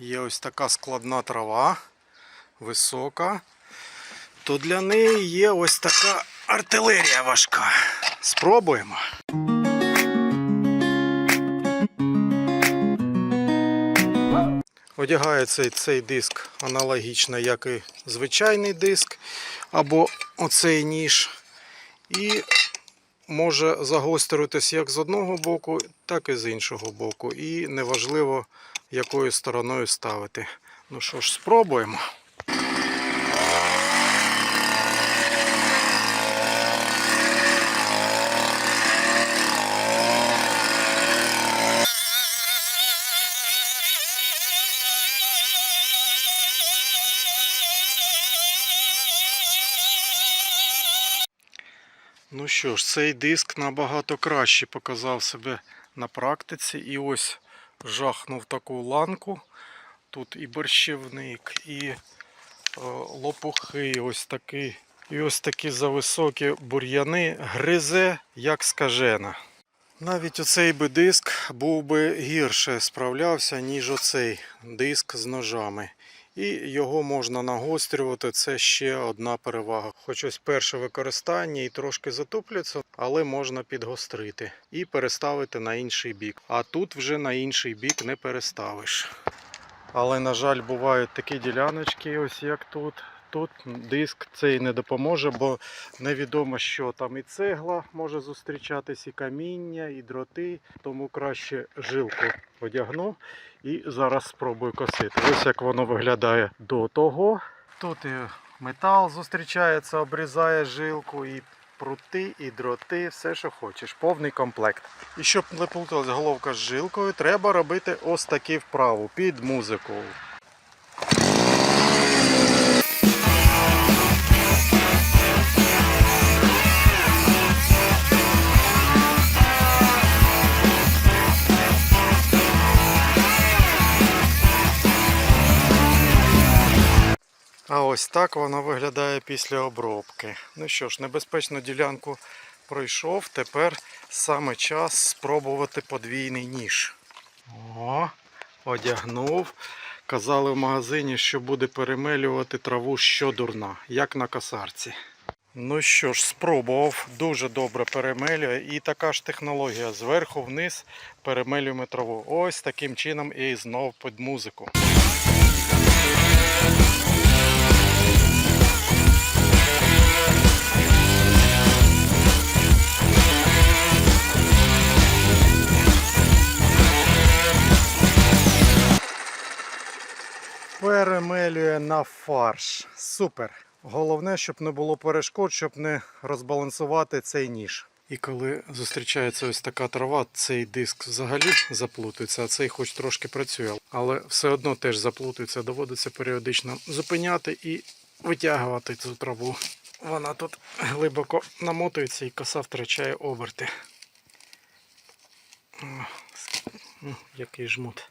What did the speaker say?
є ось така складна трава, висока, то для неї є ось така артилерія важка. Спробуємо. Одягається цей диск аналогічно, як і звичайний диск, або оцей ніж. І може загострюватись як з одного боку, так і з іншого боку. І неважливо, якою стороною ставити. Ну що ж, спробуємо. Ну що ж, цей диск набагато краще показав себе на практиці. І ось жахнув таку ланку. Тут і борщівник, і е, лопухи, ось такий. І ось такі зависокі бур'яни гризе, як скажена. Навіть оцей би диск був би гірше справлявся, ніж оцей диск з ножами. І його можна нагострювати. Це ще одна перевага. Хоч ось перше використання і трошки затоплюється, але можна підгострити і переставити на інший бік. А тут вже на інший бік не переставиш. Але, на жаль, бувають такі діляночки, ось як тут. Тут диск цей не допоможе, бо невідомо, що там і цегла може зустрічатись, і каміння, і дроти. Тому краще жилку одягну і зараз спробую косити. Ось як воно виглядає до того. Тут і метал зустрічається, обрізає жилку, і прути, і дроти, все, що хочеш. Повний комплект. І щоб не плуталась головка з жилкою, треба робити ось такі вправу під музику. А ось так вона виглядає після обробки. Ну що ж, небезпечну ділянку пройшов. Тепер саме час спробувати подвійний ніж. О, одягнув. Казали в магазині, що буде перемелювати траву що дурна, як на косарці. Ну що ж, спробував, дуже добре перемелює. І така ж технологія зверху вниз перемелюємо траву. Ось таким чином і знов під музику. Перемелює на фарш. Супер. Головне, щоб не було перешкод, щоб не розбалансувати цей ніж. І коли зустрічається ось така трава, цей диск взагалі заплутується, а цей хоч трошки працює. Але все одно теж заплутується, доводиться періодично зупиняти і витягувати цю траву. Вона тут глибоко намотується і коса втрачає оберти. О, Який жмут.